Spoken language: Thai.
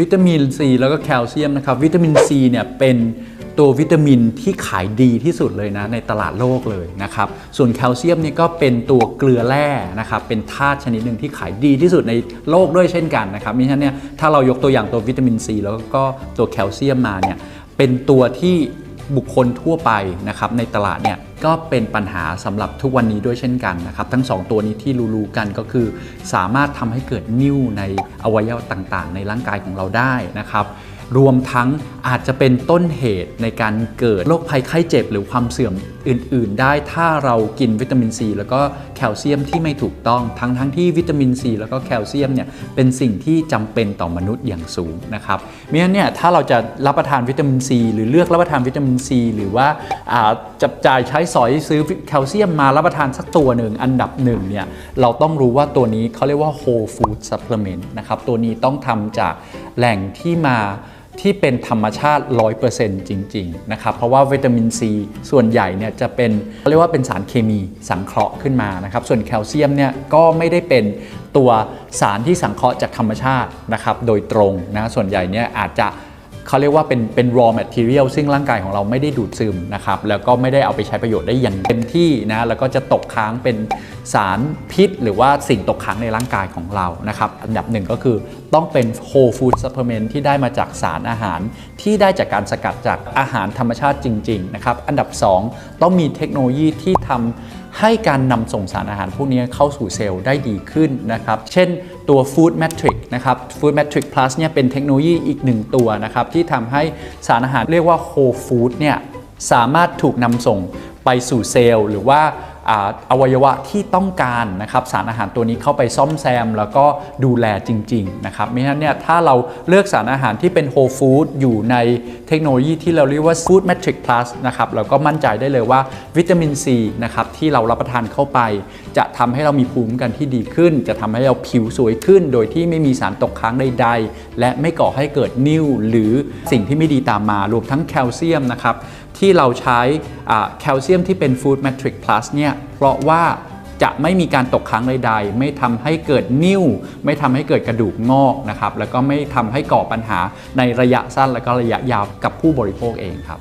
วิตามินซีแล้วก็แคลเซียมนะครับ วิตามินซีเนี่ยเป็นตัววิตามินที่ขายดีที่สุดเลยนะในตลาดโลกเลยนะครับ ส่วนแคลเซียมนี่ก็เป็นตัวเกลือแร่นะครับ เป็นธาตุชนิดหนึ่งที่ขายดีที่สุดในโลกด้วยเช่นกันนะครับมิฉะนั้นเนี่ยถ้าเรายกตัวอย่างตัววิตามินซีแล้วก็ตัวแคลเซียมมาเนี่ยเป็นตัวที่ บุคคลทั่วไปนะครับในตลาดเนี่ยก็เป็นปัญหาสำหรับทุกวันนี้ด้วยเช่นกันนะครับ ทั้ง 2 ตัวนี้ที่รู้ๆกันก็คือ สามารถทำให้เกิดนิ่วในอวัยวะต่างๆ ในร่างกายของเราได้นะครับ รวมทั้งอาจจะเป็นต้นเหตุในการเกิดโรคภัยไข้เจ็บ หรือความเสื่อมอื่น ๆ ได้ถ้าเรากินวิตามินซีแล้วก็แคลเซียมที่ไม่ถูกต้อง ทั้งทั้งที่วิตามินซีแล้วก็แคลเซียมเนี่ยเป็นสิ่งที่จำเป็นต่อมนุษย์อย่างสูงนะครับเพราะฉะนั้นเนี่ยถ้าเราจะรับประทานวิตามินซีหรือเลือกรับประทานวิตามินซีหรือว่าอ่าจับจ่ายใช้สอยซื้อแคลเซียมมารับประทานสักตัวหนึ่งอันดับหนึ่งเนี่ยเราต้องรู้ว่าตัวนี้เขาเรียกว่า whole food supplement นะครับตัวนี้ต้องทำจากแหล่งที่มา ที่เป็นธรรมชาติ 100%จริงๆนะครับเพราะว่าวิตามินซีส่วนใหญ่เนี่ยจะเป็นเรียกว่าเป็นสารเคมีสังเคราะห์ขึ้นมานะครับส่วนแคลเซียมเนี่ยก็ไม่ได้เป็นตัวสารที่สังเคราะห์จากธรรมชาตินะครับโดยตรงนะส่วนใหญ่เนี่ยอาจจะเขาเรียกว่าเป็นเป็น raw material ซึ่งร่างกายของเราไม่ได้ดูดซึมนะครับแล้วก็ไม่ได้เอาไปใช้ประโยชน์ได้อย่างเต็มที่นะแล้วก็จะตกค้างเป็น สารพิษ หรือว่าสิ่งตกค้างในร่างกายของเรานะครับอันดับหนึ่งก็คือต้องเป็น whole food supplement ที่ได้มาจากสารอาหาร ที่ได้จากการสกัดจากอาหารธรรมชาติจริงๆนะครับอันดับ 2 ต้องมีเทคโนโลยีที่ทำให้การนำส่งสารอาหารพวกนี้เข้าสู่เซลล์ได้ดีขึ้นนะครับเช่นตัว Food Matrix นะครับ Food Matrix Plus เนี่ยเป็นเทคโนโลยีอีกหนึ่งตัวนะครับที่ทำให้สารอาหารเรียกว่า Whole Food เนี่ยสามารถถูกนำส่งไปสู่เซลล์ หรือว่า อวัยวะที่ต้องการนะครับสารอาหารตัวนี้เข้าไปซ่อมแซม แล้วก็ดูแลจริงๆนะครับไม่งั้นเนี่ยถ้าเราเลือกสารอาหารที่เป็นโฮลฟู้ดอยู่ในเทคโนโลยีที่เราเรียกว่า Food Matrix Plus นะครับเราก็มั่นใจได้เลยว่าวิตามินซีนะครับที่เรารับประทานเข้าไป จะทำให้เรามีภูมิคุ้มกันที่ดีขึ้น จะทำให้เราผิวสวยขึ้น โดยที่ไม่มีสารตกค้างใด ๆ และไม่ก่อให้เกิดนิ่วหรือสิ่งที่ไม่ดีตามมารวมทั้งแคลเซียมนะครับที่เราใช้แคลเซียมที่เป็น Food Matrix Plus เนี่ยเพราะว่าจะไม่มีการตกค้างใดๆ ไม่ทำให้เกิดนิ่ว ไม่ทำให้เกิดกระดูกงอกนะครับ แล้วก็ไม่ทำให้ก่อปัญหาในระยะสั้นและก็ระยะยาวกับผู้บริโภคเองครับ